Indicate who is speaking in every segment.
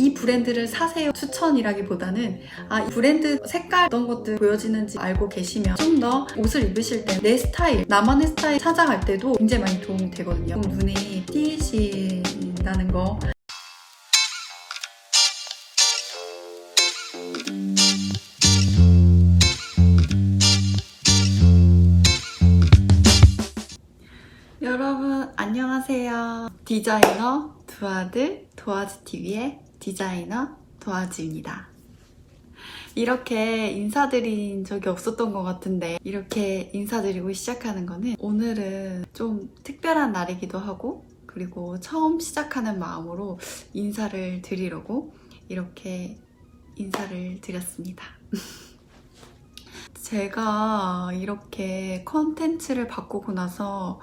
Speaker 1: 이 브랜드를 사세요 추천이라기보다는 아, 이 브랜드 색깔 어떤 것들 보여지는지 알고 계시면 좀 더 옷을 입으실 때 내 스타일, 나만의 스타일 찾아갈 때도 굉장히 많이 도움이 되거든요. 눈이 띄신다는 거. 여러분 안녕하세요. 디자이너 두아드 도아즈TV의 디자이너 도아즈입니다. 이렇게 인사드린 적이 없었던 것 같은데 이렇게 인사드리고 시작하는 거는 오늘은 좀 특별한 날이기도 하고 그리고 처음 시작하는 마음으로 인사를 드리려고 이렇게 인사를 드렸습니다. 제가 이렇게 컨텐츠를 바꾸고 나서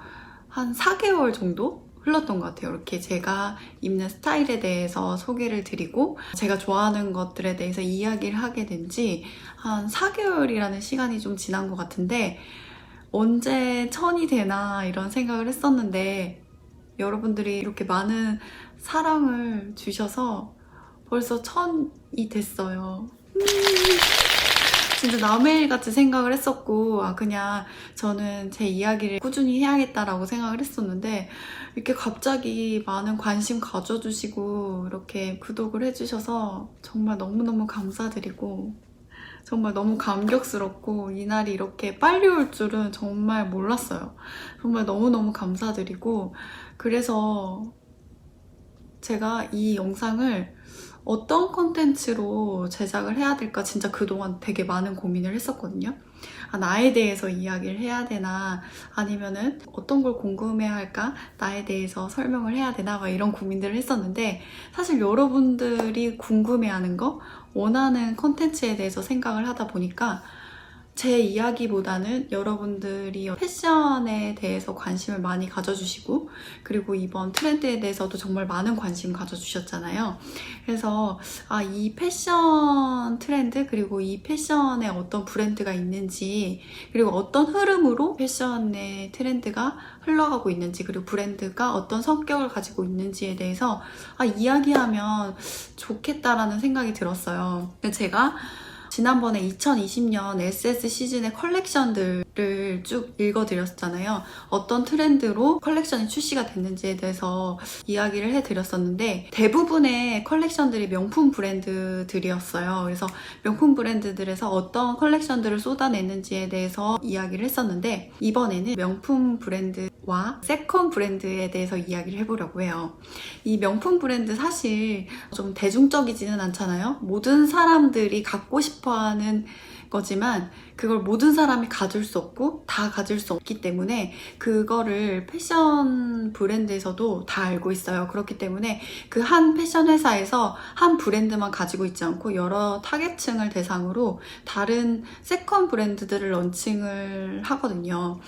Speaker 1: 한 4개월 정도 흘렀던 것 같아요. 이렇게 제가 입는 스타일에 대해서 소개를 드리고 제가 좋아하는 것들에 대해서 이야기를 하게 된 지 한 4개월이라는 시간이 좀 지난 것 같은데 언제 천이 되나 이런 생각을 했었는데 여러분들이 이렇게 많은 사랑을 주셔서 벌써 천이 됐어요. 음. 진짜 남의 일 같이 생각을 했었고, 아, 그냥 저는 제 이야기를 꾸준히 해야겠다라고 생각을 했었는데, 이렇게 갑자기 많은 관심 가져주시고, 이렇게 구독을 해주셔서 정말 너무너무 감사드리고, 정말 너무 감격스럽고, 이날이 이렇게 빨리 올 줄은 정말 몰랐어요. 정말 너무너무 감사드리고, 그래서 제가 이 영상을 어떤 컨텐츠로 제작을 해야 될까 진짜 그동안 되게 많은 고민을 했었거든요. 아, 나에 대해서 이야기를 해야 되나? 아니면은 어떤 걸 궁금해 할까? 나에 대해서 설명을 해야 되나? 막 이런 고민들을 했었는데 사실 여러분들이 궁금해하는 거 원하는 컨텐츠에 대해서 생각을 하다 보니까 제 이야기보다는 여러분들이 패션에 대해서 관심을 많이 가져주시고 그리고 이번 트렌드에 대해서도 정말 많은 관심 가져주셨잖아요. 그래서 아, 이 패션 트렌드 그리고 이 패션에 어떤 브랜드가 있는지 그리고 어떤 흐름으로 패션의 트렌드가 흘러가고 있는지 그리고 브랜드가 어떤 성격을 가지고 있는지에 대해서 아, 이야기하면 좋겠다라는 생각이 들었어요. 근데 제가 지난번에 2020년 SS 시즌의 컬렉션들을 쭉 읽어드렸잖아요. 어떤 트렌드로 컬렉션이 출시가 됐는지에 대해서 이야기를 해드렸었는데 대부분의 컬렉션들이 명품 브랜드들이었어요. 그래서 명품 브랜드들에서 어떤 컬렉션들을 쏟아냈는지에 대해서 이야기를 했었는데 이번에는 명품 브랜드 와 세컨 브랜드에 대해서 이야기를 해보려고 해요. 이 명품 브랜드 사실 좀 대중적이지는 않잖아요. 모든 사람들이 갖고 싶어 하는 거지만 그걸 모든 사람이 가질 수 없고 다 가질 수 없기 때문에 그거를 패션 브랜드에서도 다 알고 있어요. 그렇기 때문에 그 한 패션 회사에서 한 브랜드만 가지고 있지 않고 여러 타겟층을 대상으로 다른 세컨 브랜드들을 런칭을 하거든요.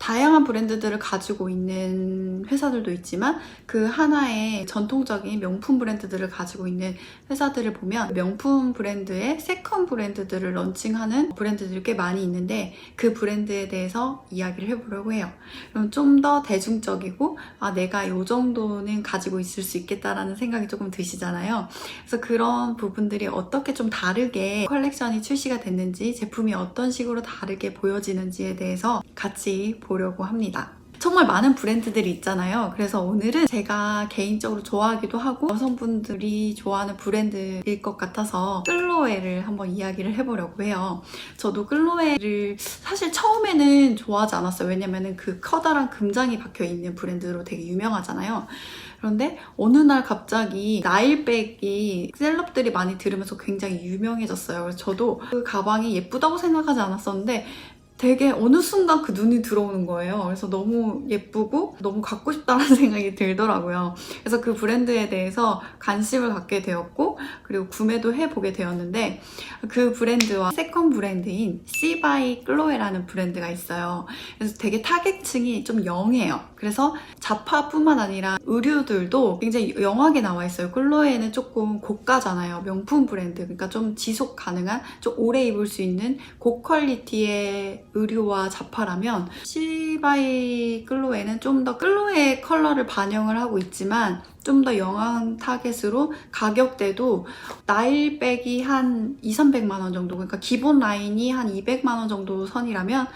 Speaker 1: 다양한 브랜드들을 가지고 있는 회사들도 있지만 그 하나의 전통적인 명품 브랜드들을 가지고 있는 회사들을 보면 명품 브랜드의 세컨 브랜드들을 런칭하는 브랜드들이 꽤 많이 있는데 그 브랜드에 대해서 이야기를 해보려고 해요. 그럼 좀 더 대중적이고 아 내가 이 정도는 가지고 있을 수 있겠다라는 생각이 조금 드시잖아요. 그래서 그런 부분들이 어떻게 좀 다르게 컬렉션이 출시가 됐는지 제품이 어떤 식으로 다르게 보여지는지에 대해서 같이 보려고 합니다. 정말 많은 브랜드들이 있잖아요. 그래서 오늘은 제가 개인적으로 좋아하기도 하고 여성분들이 좋아하는 브랜드일 것 같아서 끌로에를 한번 이야기를 해보려고 해요. 저도 끌로에를 사실 처음에는 좋아하지 않았어요. 왜냐면은 그 커다란 금장이 박혀 있는 브랜드로 되게 유명하잖아요. 그런데 어느 날 갑자기 나일백이 셀럽들이 많이 들으면서 굉장히 유명해졌어요. 그래서 저도 그 가방이 예쁘다고 생각하지 않았었는데 되게 어느 순간 그 눈이 들어오는 거예요. 그래서 너무 예쁘고 너무 갖고 싶다는 생각이 들더라고요. 그래서 그 브랜드에 대해서 관심을 갖게 되었고 그리고 구매도 해보게 되었는데 그 브랜드와 세컨 브랜드인 시바이 클로에라는 브랜드가 있어요. 그래서 되게 타겟층이 좀 영해요. 그래서 자파뿐만 아니라 의류들도 굉장히 영하게 나와 있어요. 클로에는 조금 고가잖아요. 명품 브랜드. 그러니까 좀 지속 가능한, 좀 오래 입을 수 있는 고퀄리티의 의류와 자파라면 시바이 클로에는 좀 더 클로에 컬러를 반영을 하고 있지만 좀 더 영한 타겟으로 가격대도 나일 백이 한 2, 300만 원 정도 그러니까 기본 라인이 한 200만 원 정도 선이라면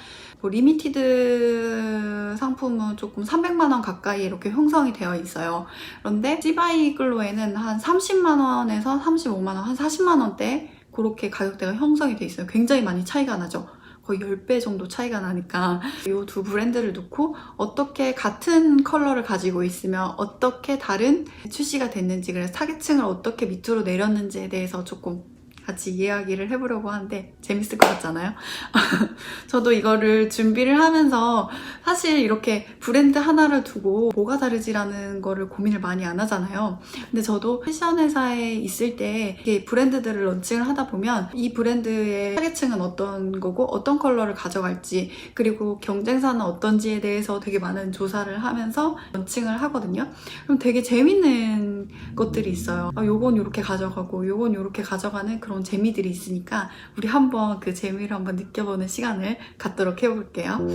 Speaker 1: 뭐 리미티드 상품은 조금 300만 원 가까이 이렇게 형성이 되어 있어요. 그런데 시바이 글로에는 한 30만 원에서 35만 원, 한 40만 원대 그렇게 가격대가 형성이 돼 있어요. 굉장히 많이 차이가 나죠. 거의 10배 정도 차이가 나니까 이 두 브랜드를 놓고 어떻게 같은 컬러를 가지고 있으면 어떻게 다른 출시가 됐는지 그래서 타겟층을 어떻게 밑으로 내렸는지에 대해서 조금 같이 이야기를 해보려고 하는데 재밌을 것 같잖아요. 저도 이거를 준비를 하면서 사실 이렇게 브랜드 하나를 두고 뭐가 다르지라는 거를 고민을 많이 안 하잖아요. 근데 저도 패션 회사에 있을 때 이렇게 브랜드들을 런칭을 하다 보면 이 브랜드의 타겟층은 어떤 거고 어떤 컬러를 가져갈지 그리고 경쟁사는 어떤지에 대해서 되게 많은 조사를 하면서 런칭을 하거든요. 그럼 되게 재밌는 것들이 있어요. 아, 요건 이렇게 가져가고 요건 이렇게 가져가는 그런 재미들이 있으니까 우리 한번 그 재미를 한번 느껴보는 시간을 갖도록 해볼게요.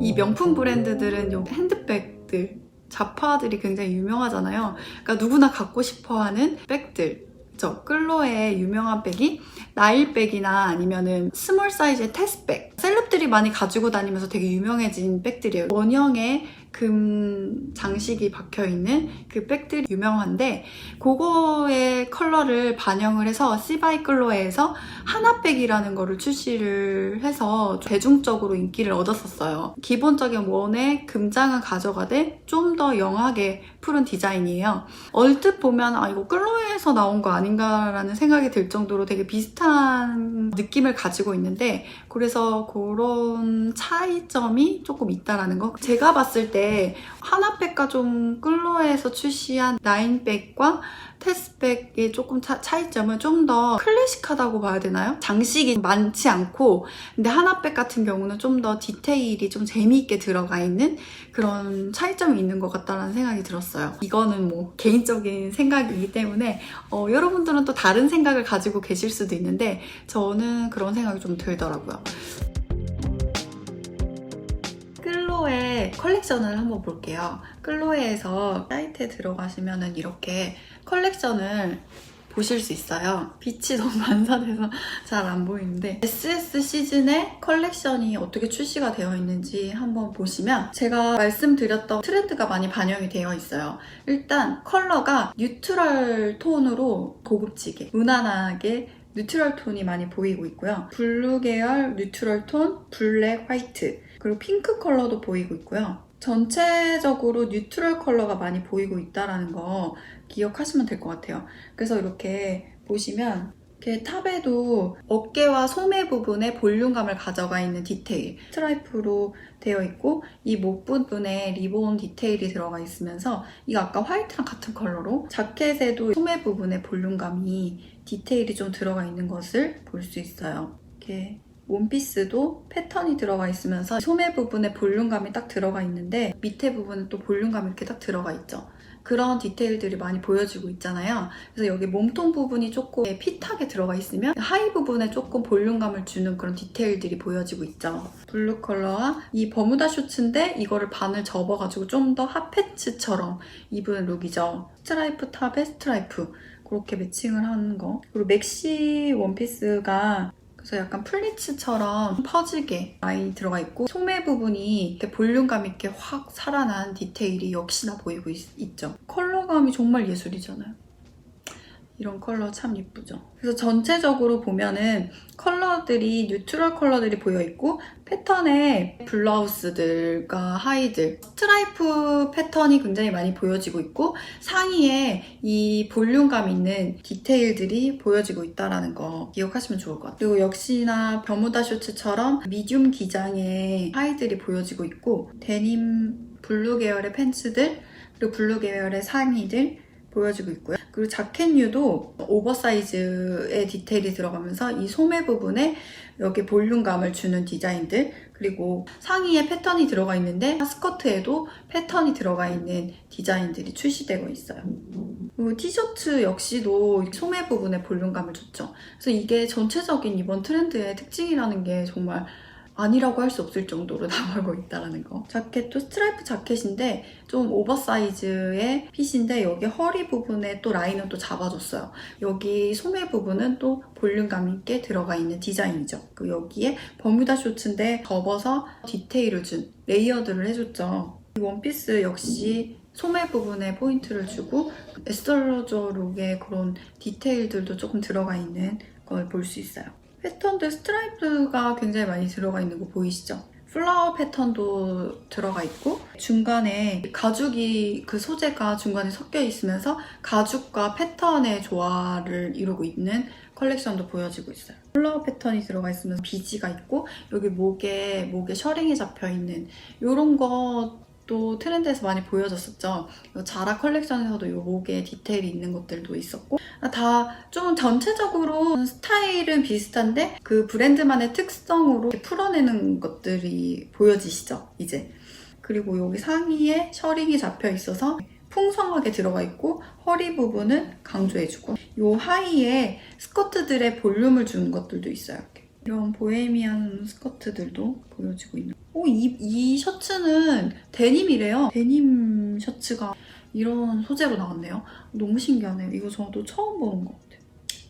Speaker 1: 이 명품 브랜드들은 요 핸드백들 자파들이 굉장히 유명하잖아요. 그러니까 누구나 갖고 싶어하는 백들. 저 끌로의 유명한 백이 나일백이나 아니면은 스몰 사이즈의 테스백. 셀럽들이 많이 가지고 다니면서 되게 유명해진 백들이에요. 원형의 금 장식이 박혀 있는 그 백들이 유명한데 그거의 컬러를 반영을 해서 시바이 끌로에에서 하나백이라는 거를 출시를 해서 대중적으로 인기를 얻었었어요. 기본적인 원의 금장은 가져가되 좀 더 영하게 푸른 디자인이에요. 얼뜻 보면 아 이거 끌로에에서 나온 거 아닌가라는 생각이 들 정도로 되게 비슷한 느낌을 가지고 있는데 그래서 그런 차이점이 조금 있다라는 거. 제가 봤을 때 하나백과 좀 끌로에서 출시한 나인백과 테스백의 조금 차, 차이점은 좀 더 클래식하다고 봐야 되나요? 장식이 많지 않고 근데 하나백 같은 경우는 좀 더 디테일이 좀 재미있게 들어가 있는 그런 차이점이 있는 것 같다라는 생각이 들었어요. 이거는 뭐 개인적인 생각이기 때문에 어, 여러분들은 또 다른 생각을 가지고 계실 수도 있는데 저는 그런 생각이 좀 들더라고요. 끌로의 컬렉션을 한번 볼게요. 끌로에에서 사이트에 들어가시면은 이렇게 컬렉션을 보실 수 있어요. 빛이 너무 반사돼서 잘 안 보이는데 SS 시즌의 컬렉션이 어떻게 출시가 되어 있는지 한번 보시면 제가 말씀드렸던 트렌드가 많이 반영이 되어 있어요. 일단 컬러가 뉴트럴 톤으로 고급지게 무난하게 뉴트럴 톤이 많이 보이고 있고요. 블루 계열 뉴트럴 톤, 블랙, 화이트 그리고 핑크 컬러도 보이고 있고요. 전체적으로 뉴트럴 컬러가 많이 보이고 있다는 거 기억하시면 될 것 같아요. 그래서 이렇게 보시면 이렇게 탑에도 어깨와 소매 부분에 볼륨감을 가져가 있는 디테일 스트라이프로 되어 있고 이 목 부분에 리본 디테일이 들어가 있으면서 이거 아까 화이트랑 같은 컬러로 자켓에도 소매 부분에 볼륨감이 디테일이 좀 들어가 있는 것을 볼 수 있어요. 이렇게 원피스도 패턴이 들어가 있으면서 소매 부분에 볼륨감이 딱 들어가 있는데 밑에 부분은 또 볼륨감이 이렇게 딱 들어가 있죠. 그런 디테일들이 많이 보여지고 있잖아요. 그래서 여기 몸통 부분이 조금 핏하게 들어가 있으면 하이 부분에 조금 볼륨감을 주는 그런 디테일들이 보여지고 있죠. 블루 컬러와 이 버무다 셔츠인데 이거를 반을 접어가지고 좀 더 핫팬츠처럼 입은 룩이죠. 스트라이프 탑에 스트라이프 그렇게 매칭을 하는 거. 그리고 맥시 원피스가 그래서 약간 플리츠처럼 퍼지게 라인이 들어가 있고 소매 부분이 이렇게 볼륨감 있게 확 살아난 디테일이 역시나 보이고 있, 죠 컬러감이 정말 예술이잖아요. 이런 컬러 참 예쁘죠. 그래서 전체적으로 보면은 컬러들이 뉴트럴 컬러들이 보여 있고 패턴의 블라우스들과 하이들 스트라이프 패턴이 굉장히 많이 보여지고 있고 상의에 이 볼륨감 있는 디테일들이 보여지고 있다는 거 기억하시면 좋을 것 같아요. 그리고 역시나 버무다 셔츠처럼 미디움 기장의 하이들이 보여지고 있고 데님 블루 계열의 팬츠들 그리고 블루 계열의 상의들 보여지고 있고요. 그리고 자켓류도 오버사이즈의 디테일이 들어가면서 이 소매 부분에 여기 볼륨감을 주는 디자인들 그리고 상의에 패턴이 들어가 있는데 스커트에도 패턴이 들어가 있는 디자인들이 출시되고 있어요. 그리고 티셔츠 역시도 소매 부분에 볼륨감을 줬죠. 그래서 이게 전체적인 이번 트렌드의 특징이라는 게 정말 아니라고 할 수 없을 정도로 나가고 있다라는 거. 자켓도 스트라이프 자켓인데 좀 오버사이즈의 핏인데 여기 허리 부분에 또 라인을 또 잡아줬어요. 여기 소매 부분은 또 볼륨감 있게 들어가 있는 디자인이죠. 그 여기에 버뮤다 쇼츠인데 접어서 디테일을 준 레이어드를 해줬죠. 이 원피스 역시 소매 부분에 포인트를 주고 에스터러저 룩의 그런 디테일들도 조금 들어가 있는 걸 볼 수 있어요. 패턴들 스트라이프가 굉장히 많이 들어가 있는 거 보이시죠? 플라워 패턴도 들어가 있고 중간에 가죽이 그 소재가 중간에 섞여 있으면서 가죽과 패턴의 조화를 이루고 있는 컬렉션도 보여지고 있어요. 플라워 패턴이 들어가 있으면서 비지가 있고 여기 목에 목에 셔링이 잡혀 있는 이런 것 도 트렌드에서 많이 보여졌었죠. 이 자라 컬렉션에서도 이 목에 디테일이 있는 것들도 있었고 다 좀 전체적으로 스타일은 비슷한데 그 브랜드만의 특성으로 풀어내는 것들이 보여지시죠 이제 그리고 여기 상의에 셔링이 잡혀 있어서 풍성하게 들어가 있고 허리 부분은 강조해주고 이 하의에 스커트들의 볼륨을 주는 것들도 있어요. 이런 보헤미안 스커트들도 보여지고 있는 오, 이, 이 셔츠는 데님이래요 데님 셔츠가 이런 소재로 나왔네요 너무 신기하네요. 이거 저도 처음 보는 것 같아요.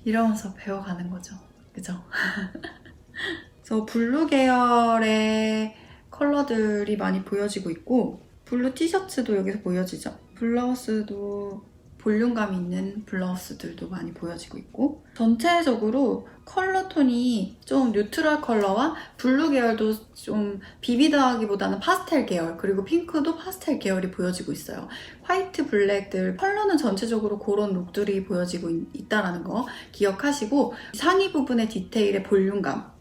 Speaker 1: 이러면서 배워가는 거죠. 그죠? 그래서 블루 계열의 컬러들이 많이 보여지고 있고 블루 티셔츠도 여기서 보여지죠. 블라우스도 볼륨감 있는 블라우스들도 많이 보여지고 있고 전체적으로 컬러 톤이 좀 뉴트럴 컬러와 블루 계열도 좀 비비드하기보다는 파스텔 계열 그리고 핑크도 파스텔 계열이 보여지고 있어요. 화이트, 블랙들 컬러는 전체적으로 그런 룩들이 보여지고 있, 다라는거 기억하시고 상의 부분의 디테일의 볼륨감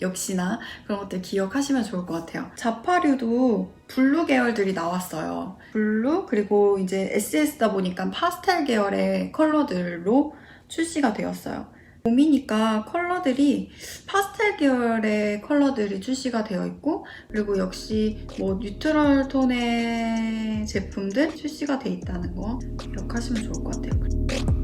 Speaker 1: 역시나 그런 것들 기억하시면 좋을 것 같아요. 자파류도 블루 계열들이 나왔어요. 블루 그리고 이제 SS다 보니까 파스텔 계열의 컬러들로 출시가 되었어요. 봄이니까 컬러들이 파스텔 계열의 컬러들이 출시가 되어 있고 그리고 역시 뭐 뉴트럴 톤의 제품들 출시가 돼 있다는 거 기억하시면 좋을 것 같아요.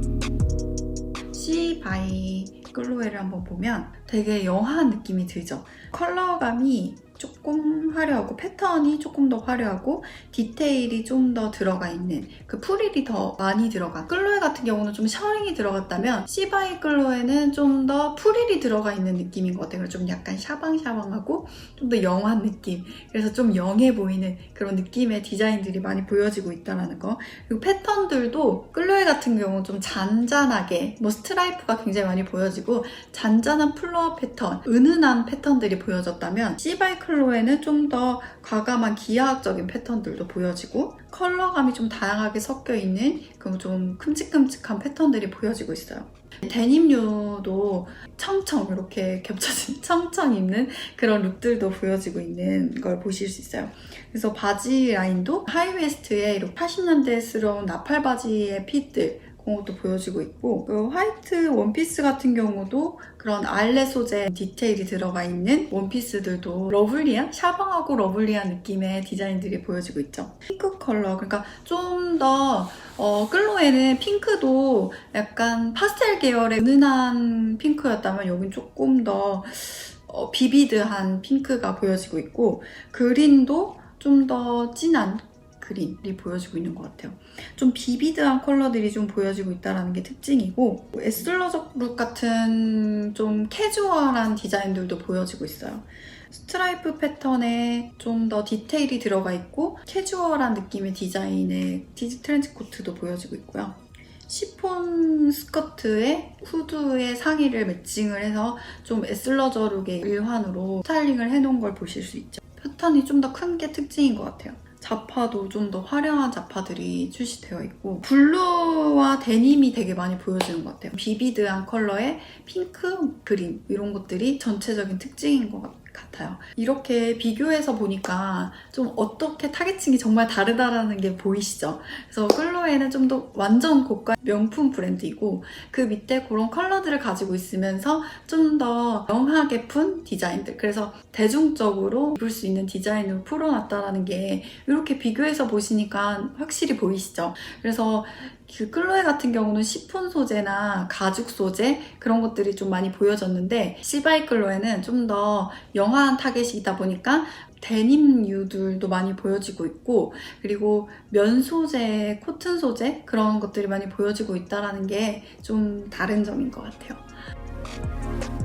Speaker 1: C 바이 글로웨를 한번 보면 되게 영한 느낌이 들죠. 컬러감이 조금 화려하고 패턴이 조금 더 화려하고 디테일이 좀 더 들어가 있는 그 프릴이 더 많이 들어간 글로에 같은 경우는 좀 셔링이 들어갔다면 시바이 글로에는 좀 더 프릴이 들어가 있는 느낌인 것 같아요. 좀 약간 샤방샤방하고 좀 더 영한 느낌 그래서 좀 영해 보이는 그런 느낌의 디자인들이 많이 보여지고 있다는 거 그리고 패턴들도 글로에 같은 경우는 좀 잔잔하게 뭐 스트라이프가 굉장히 많이 보여지고 잔잔한 플로어 패턴 은은한 패턴들이 보여졌다면 시바이 클로에는 좀 더 과감한 기하학적인 패턴들도 보여지고 컬러감이 좀 다양하게 섞여 있는 그좀 큼직큼직한 패턴들이 보여지고 있어요. 데님류도 청청 이렇게 겹쳐진 청청 입는 그런 룩들도 보여지고 있는 걸 보실 수 있어요. 그래서 바지 라인도 하이웨스트에 이렇게 80년대스러운 나팔 바지의 핏들 그런 것도 보여지고 있고 그 화이트 원피스 같은 경우도 그런 알레 소재 디테일이 들어가 있는 원피스들도 러블리한 샤방하고 러블리한 느낌의 디자인들이 보여지고 있죠. 핑크 컬러 그러니까 좀더 어, 끌로에는 핑크도 약간 파스텔 계열의 은은한 핑크였다면 여긴 조금 더 어, 비비드한 핑크가 보여지고 있고 그린도 좀 더 진한 그린이 보여지고 있는 것 같아요. 좀 비비드한 컬러들이 좀 보여지고 있다는 게 특징이고 에슬러적 룩 같은 좀 캐주얼한 디자인들도 보여지고 있어요. 스트라이프 패턴에 좀 더 디테일이 들어가 있고 캐주얼한 느낌의 디자인의 티즈 트렌치 코트도 보여지고 있고요. 시폰 스커트에 후드의 상의를 매칭을 해서 좀 에슬러저 룩의 일환으로 스타일링을 해놓은 걸 보실 수 있죠. 패턴이 좀 더 큰 게 특징인 것 같아요. 자파도 좀 더 화려한 자파들이 출시되어 있고 블루와 데님이 되게 많이 보여지는 것 같아요. 비비드한 컬러의 핑크, 그린 이런 것들이 전체적인 특징인 것 같아요. 이렇게 비교해서 보니까 좀 어떻게 타겟층이 정말 다르다라는 게 보이시죠? 그래서 클로에는 좀 더 완전 고가 명품 브랜드이고 그 밑에 그런 컬러들을 가지고 있으면서 좀더 영하게 푼 디자인들 그래서 대중적으로 입을 수 있는 디자인으로 풀어놨다라는 게 이렇게 비교해서 보시니까 확실히 보이시죠? 그래서 그 클로에 같은 경우는 시폰 소재나 가죽 소재 그런 것들이 좀 많이 보여졌는데 시바이 클로에는 좀 더 영화한 타겟이다 보니까 데님류들도 많이 보여지고 있고 그리고 면 소재, 코튼 소재 그런 것들이 많이 보여지고 있다는 게좀 다른 점인 것 같아요.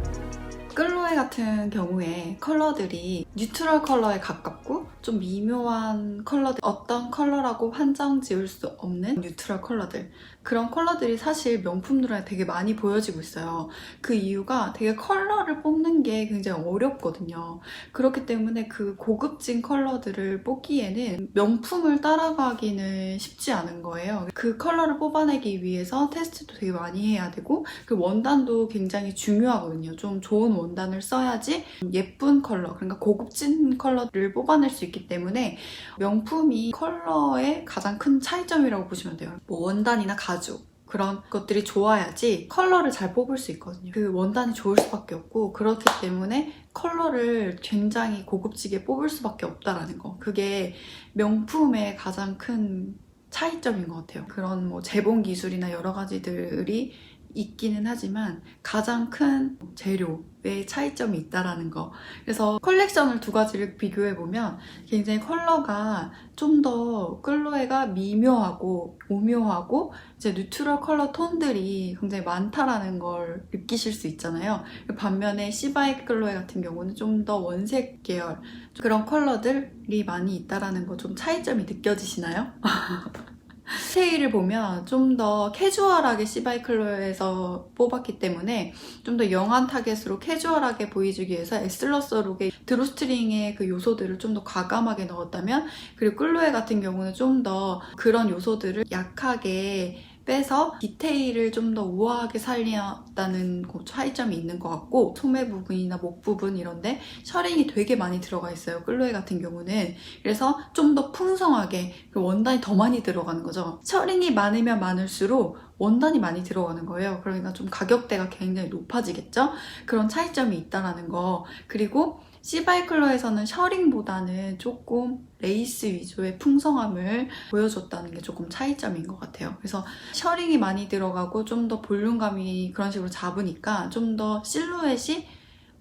Speaker 1: 끌로에 같은 경우에 컬러들이 뉴트럴 컬러에 가깝고 좀 미묘한 컬러들 어떤 컬러라고 한정 지을 수 없는 뉴트럴 컬러들 그런 컬러들이 사실 명품들에 되게 많이 보여지고 있어요. 그 이유가 되게 컬러를 뽑는 게 굉장히 어렵거든요. 그렇기 때문에 그 고급진 컬러들을 뽑기에는 명품을 따라가기는 쉽지 않은 거예요. 그 컬러를 뽑아내기 위해서 테스트도 되게 많이 해야 되고 그 원단도 굉장히 중요하거든요. 좀 좋은 원단을 써야지 예쁜 컬러, 그러니까 고급진 컬러를 뽑아낼 수 있기 때문에 명품이 컬러의 가장 큰 차이점이라고 보시면 돼요. 뭐 원단이나 가 죽. 그런 것들이 좋아야지 컬러를 잘 뽑을 수 있거든요. 그 원단이 좋을 수밖에 없고 그렇기 때문에 컬러를 굉장히 고급지게 뽑을 수밖에 없다라는 거. 그게 명품의 가장 큰 차이점인 것 같아요. 그런 뭐 재봉 기술이나 여러 가지들이 있기는 하지만 가장 큰 재료의 차이점이 있다라는 거. 그래서 컬렉션을 두 가지를 비교해 보면 굉장히 컬러가 좀 더 끌로에가 미묘하고 오묘하고 이제 뉴트럴 컬러 톤들이 굉장히 많다라는 걸 느끼실 수 있잖아요. 반면에 시바이 끌로에 같은 경우는 좀 더 원색 계열 그런 컬러들이 많이 있다라는 거 좀 차이점이 느껴지시나요? 스테이를 보면 좀 더 캐주얼하게 시바이클로에서 뽑았기 때문에 좀 더 영한 타겟으로 캐주얼하게 보여주기 위해서 에슬러서룩의 드로스트링의 그 요소들을 좀 더 과감하게 넣었다면 그리고 끌로에 같은 경우는 좀 더 그런 요소들을 약하게 빼서 디테일을 좀 더 우아하게 살렸다는 그 차이점이 있는 것 같고 소매 부분이나 목 부분 이런데 셔링이 되게 많이 들어가 있어요. 끌로에 같은 경우는 그래서 좀 더 풍성하게 원단이 더 많이 들어가는 거죠. 셔링이 많으면 많을수록 원단이 많이 들어가는 거예요. 그러니까 좀 가격대가 굉장히 높아지겠죠? 그런 차이점이 있다라는 거. 그리고 시바이클러에서는 셔링보다는 조금 레이스 위주의 풍성함을 보여줬다는 게 조금 차이점인 것 같아요. 그래서 셔링이 많이 들어가고 좀 더 볼륨감이 그런 식으로 잡으니까 좀 더 실루엣이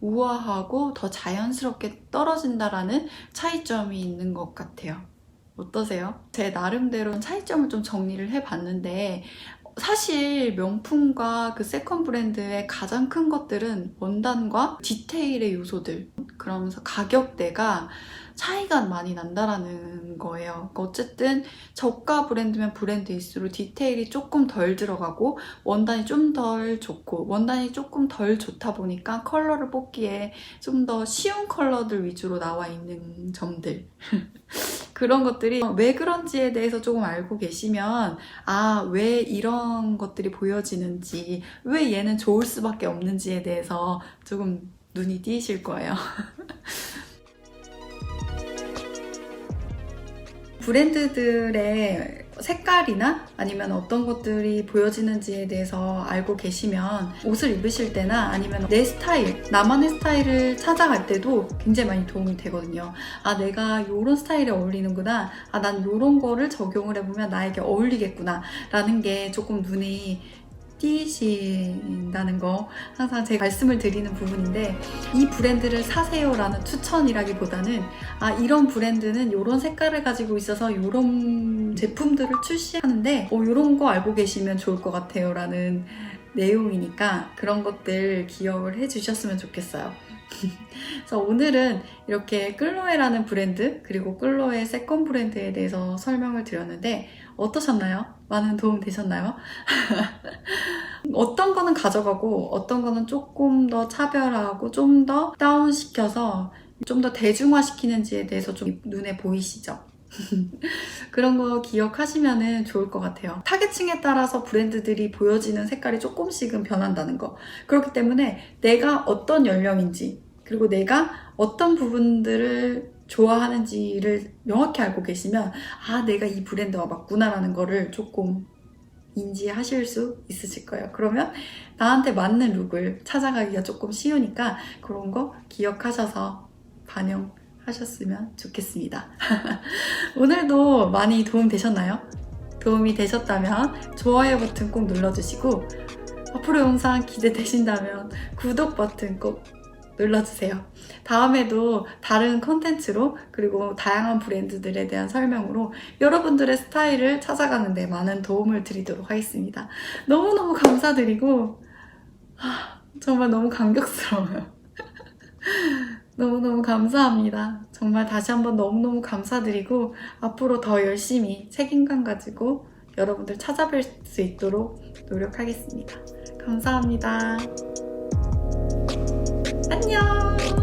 Speaker 1: 우아하고 더 자연스럽게 떨어진다라는 차이점이 있는 것 같아요. 어떠세요? 제 나름대로 차이점을 좀 정리를 해봤는데 사실 명품과 그 세컨 브랜드의 가장 큰 것들은 원단과 디테일의 요소들 그러면서 가격대가 차이가 많이 난다라는 거예요. 그러니까 어쨌든 저가 브랜드면 브랜드일수록 디테일이 조금 덜 들어가고 원단이 좀 덜 좋고 원단이 조금 덜 좋다 보니까 컬러를 뽑기에 좀 더 쉬운 컬러들 위주로 나와 있는 점들 그런 것들이 왜 그런지에 대해서 조금 알고 계시면 아 왜 이런 것들이 보여지는지 왜 얘는 좋을 수밖에 없는지에 대해서 조금 눈이 띄실 거예요. 브랜드들의 색깔이나 아니면 어떤 것들이 보여지는지에 대해서 알고 계시면 옷을 입으실 때나 아니면 내 스타일, 나만의 스타일을 찾아갈 때도 굉장히 많이 도움이 되거든요. 아, 내가 이런 스타일에 어울리는구나. 아, 난 이런 거를 적용을 해보면 나에게 어울리겠구나. 라는 게 조금 눈이 띄신다는 거 항상 제가 말씀을 드리는 부분인데 이 브랜드를 사세요라는 추천이라기보다는 아 이런 브랜드는 이런 색깔을 가지고 있어서 이런 제품들을 출시하는데 어, 이런 거 알고 계시면 좋을 것 같아요 라는 내용이니까 그런 것들 기억을 해주셨으면 좋겠어요. 그래서 오늘은 이렇게 끌로에라는 브랜드 그리고 끌로의 세컨 브랜드에 대해서 설명을 드렸는데 어떠셨나요? 많은 도움 되셨나요? 어떤 거는 가져가고 어떤 거는 조금 더 차별화하고 좀 더 다운시켜서 좀 더 대중화시키는지에 대해서 좀 눈에 보이시죠? 그런 거 기억하시면 좋을 것 같아요. 타겟층에 따라서 브랜드들이 보여지는 색깔이 조금씩은 변한다는 거. 그렇기 때문에 내가 어떤 연령인지, 그리고 내가 어떤 부분들을 좋아하는지를 명확히 알고 계시면, 아, 내가 이 브랜드와 맞구나라는 거를 조금 인지하실 수 있으실 거예요. 그러면 나한테 맞는 룩을 찾아가기가 조금 쉬우니까 그런 거 기억하셔서 반영하셨으면 좋겠습니다. 오늘도 많이 도움 되셨나요? 도움이 되셨다면 좋아요 버튼 꼭 눌러주시고 앞으로 영상 기대되신다면 구독 버튼 꼭 눌러주세요. 다음에도 다른 컨텐츠로 그리고 다양한 브랜드들에 대한 설명으로 여러분들의 스타일을 찾아가는 데 많은 도움을 드리도록 하겠습니다. 너무너무 감사드리고 아, 정말 너무 감격스러워요. 너무너무 감사합니다. 정말 다시 한번 너무너무 감사드리고 앞으로 더 열심히 책임감 가지고 여러분들 찾아뵐 수 있도록 노력하겠습니다. 감사합니다. 안녕.